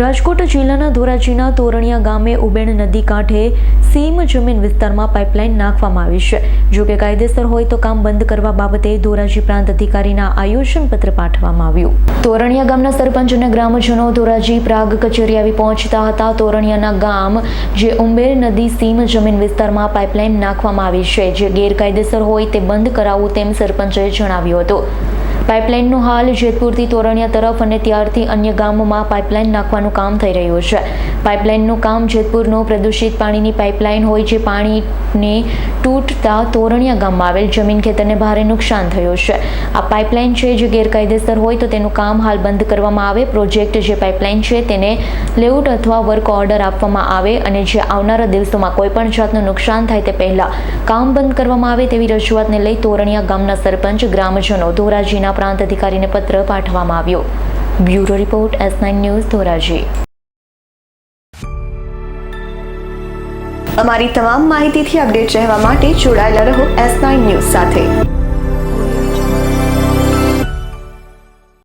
રાજકોટ જિલ્લાના ધોરાજીના તોરણિયા ગામે ઉબેણ નદી કાંઠે સીમ જમીન વિસ્તારમાં પાઇપલાઇન નાખવામાં આવી છે. જો કે કાયદેસર હોય તો કામ બંધ કરવા બાબતે ધોરાજી પ્રાંત અધિકારીના આયોજન પત્ર પાઠવવામાં આવ્યું. તોરણિયા ગામના સરપંચ અને ગ્રામજનો ધોરાજી પ્રાગ કચેરી આવી પહોંચતા હતા. તોરણિયાના ગામ, જે ઉંબેર નદી સીમ જમીન વિસ્તારમાં પાઇપલાઇન નાખવામાં આવી છે, જે ગેરકાયદેસર હોય તે બંધ કરાવવું તેમ સરપંચે જણાવ્યું હતું. પાઇપલાઇનનું હાલ જેતપુરથી તોરણિયા તરફ અને ત્યારથી અન્ય ગામોમાં પાઇપલાઇન નાખવાનું કામ થઈ રહ્યું છે. પાઇપલાઇનનું કામ જેતપુરનું પ્રદૂષિત પાણીની પાઇપલાઇન હોય જે પાણીને તૂટતા તોરણિયા ગામમાં આવેલ જમીન ખેતરને ભારે નુકસાન થયું છે. આ પાઇપલાઇન છે જે ગેરકાયદેસર હોય તો તેનું કામ હાલ બંધ કરવામાં આવે. પ્રોજેક્ટ જે પાઇપલાઇન છે તેને લેઆઉટ અથવા વર્ક ઓર્ડર આપવામાં આવે અને જે આવનારા દિવસોમાં કોઈપણ જાતનું નુકસાન થાય તે પહેલાં કામ બંધ કરવામાં આવે તેવી રજૂઆતને લઈ તોરણિયા ગામના સરપંચ, ગ્રામજનો, ધોરાજીના પ્રાંત અધિકારીને પત્ર પાઠવવામાં આવ્યો. Bureau report S nine news Dhoraji. અમારી તમામ માહિતીથી અપડેટ રહેવા માટે જોડાયેલા રહો એસ નાઇન ન્યૂઝ સાથે.